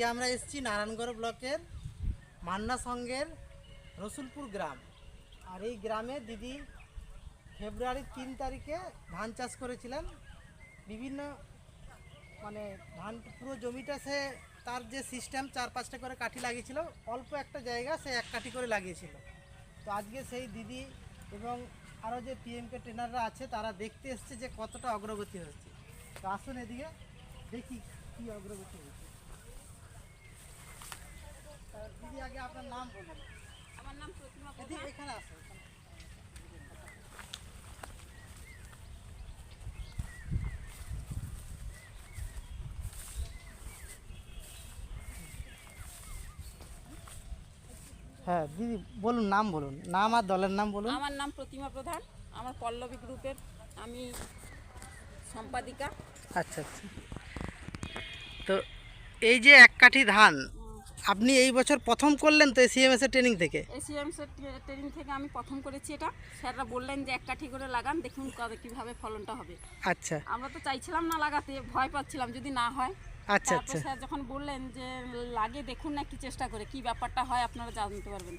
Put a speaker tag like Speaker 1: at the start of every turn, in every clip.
Speaker 1: আজকে আমরা এসেছি নারায়ণগড় ব্লকের মান্না সঙ্গের রসুলপুর গ্রাম আর এই গ্রামে দিদি ফেব্রুয়ারির তিন তারিখে ধান চাষ করেছিলেন বিভিন্ন মানে ধান পুরো জমিটা সে তার যে সিস্টেম চার পাঁচটা করে কাঠি লাগিয়েছিল অল্প একটা জায়গা সে এক কাঠি করে লাগিয়েছিল তো আজকে সেই দিদি এবং আরও যে পিএমকে ট্রেনাররা আছে তারা দেখতে এসছে যে কতটা অগ্রগতি হচ্ছে তো আসুন এদিকে দেখি কী অগ্রগতি হচ্ছে দিদি আগে আপনার নাম বলুন আমার নাম প্রতিমা দিদি এখানে আছে হ্যাঁ দিদি বলুন নাম বলুন নাম আর দলের নাম বলুন
Speaker 2: আমার নাম প্রতিমা প্রধান আমার পল্লবী গ্রুপের আমি সম্পাদিকা
Speaker 1: আচ্ছা আচ্ছা তো এই যে এক কাঠি ধান আপনি এই বছর প্রথম করলেন তো এসিএমএস এর ট্রেনিং থেকে
Speaker 2: এসিএমএস এর ট্রেনিং থেকে আমি প্রথম করেছি এটা স্যাররা বললেন যে এক কাঠি করে লাগান দেখুন কবে কিভাবে ফলনটা হবে আচ্ছা আমরা তো চাইছিলাম না লাগাতে ভয় পাচ্ছিলাম যদি না হয় আচ্ছা আচ্ছা স্যার যখন বললেন যে লাগে দেখুন না কি চেষ্টা করে কি ব্যাপারটা হয় আপনারা জানতে পারবেন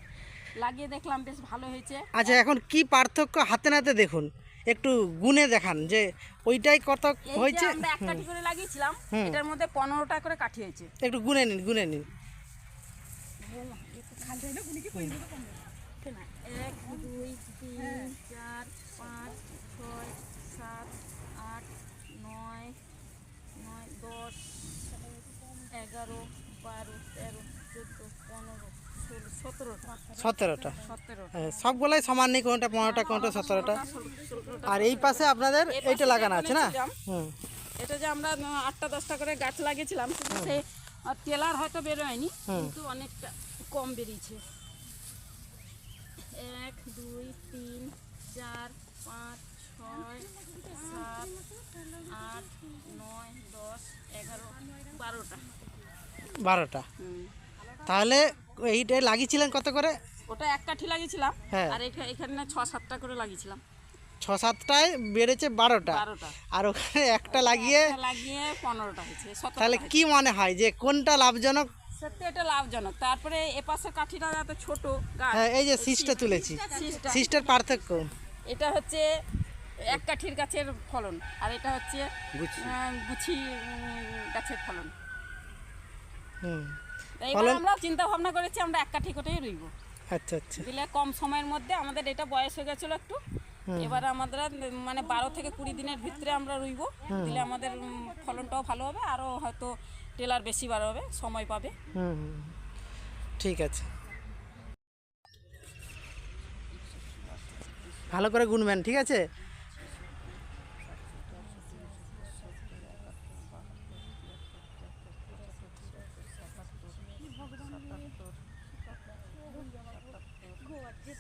Speaker 2: লাগিয়ে দেখলাম বেশ ভালো হয়েছে
Speaker 1: আচ্ছা এখন কি পার্থক্য হাতে নাতে দেখুন একটু গুনে দেখান যে ওইটাই কত হয়েছে
Speaker 2: আমরা এক কাঠি করে লাগিয়েছিলাম এটার মধ্যে পনেরোটা করে কাঠি হয়েছে
Speaker 1: একটু গুনে নিন গুনে নিন
Speaker 2: এক দুই তিন চার পাঁচ ছয় সাত আট নয় নয় দশ এগারো বারো তেরো চোদ্দো পনেরো
Speaker 1: সতেরোটা হ্যাঁ, সবগুলাই সমান নেই কোনটা পনেরোটা কোনটা সতেরোটা আর এই পাশে আপনাদের এইটা লাগানো আছে না
Speaker 2: এটা যে আমরা আটটা দশটা করে গাছ লাগিয়েছিলাম সেই টেলার হয়তো বেরোয়নি কিন্তু অনেকটা কম বেরিয়েছে এক দুই তিন চার পাঁচ ছয় সাত আট নয় দশ এগারো বারোটা
Speaker 1: বারোটা তাহলে এইটা লাগিয়েছিলেন কত করে
Speaker 2: ওটা এক কাঠি লাগিয়েছিলাম হ্যাঁ। আর এখানে ছ সাতটা করে লাগিয়েছিলাম
Speaker 1: ছ সাতটায় বেড়েছে বারোটা আর ওখানে একটা লাগিয়ে
Speaker 2: লাগিয়ে পনেরোটা
Speaker 1: তাহলে কি মনে হয় যে কোনটা লাভজনক
Speaker 2: সত্যি এটা লাভজনক তারপরে এপাশের কাঠিটা এত ছোট গাছ
Speaker 1: হ্যাঁ এই যে সিস্টা তুলেছি সিস্টার পার্থক্য
Speaker 2: এটা হচ্ছে এক কাঠির গাছের ফলন আর এটা হচ্ছে গুছি গাছের ফলন হুম আমরা চিন্তা ভাবনা করেছি আমরা এক কাঠি করেই রইব আচ্ছা আচ্ছা দিলে কম সময়ের মধ্যে আমাদের এটা বয়স হয়ে গেছিলো একটু এবার আমাদের মানে বারো থেকে কুড়ি দিনের ভিতরে আমরা রুইব দিলে আমাদের ফলনটাও ভালো হবে আরও হয়তো টেলার বেশি বার হবে সময় পাবে
Speaker 1: ঠিক আছে ভালো করে গুনবেন ঠিক আছে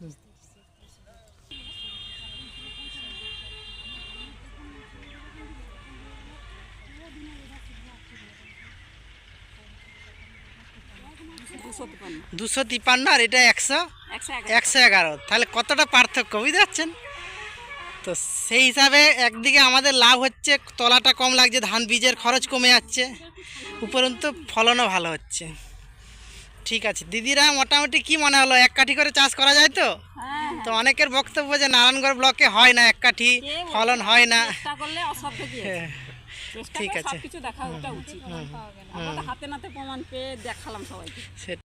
Speaker 1: দুশো তিপান্ন আর এটা একশো একশো এগারো তাহলে কতটা পার্থক্য বুঝতে পারছেন তো সেই হিসাবে একদিকে আমাদের লাভ হচ্ছে তলাটা কম লাগছে ধান বীজের খরচ কমে যাচ্ছে উপরন্তু ফলনও ভালো হচ্ছে ঠিক আছে দিদিরা মোটামুটি কি মনে হলো এক কাঠি করে চাষ করা যায় তো হ্যাঁ, হ্যাঁ। তো অনেকের বক্তব্য যে নারায়ণগড় ব্লকে হয় না এক কাঠি ফলন হয় না
Speaker 2: হ্যাঁ, ঠিক আছে হাতে নাতে প্রমাণ পেয়ে দেখালাম সবাই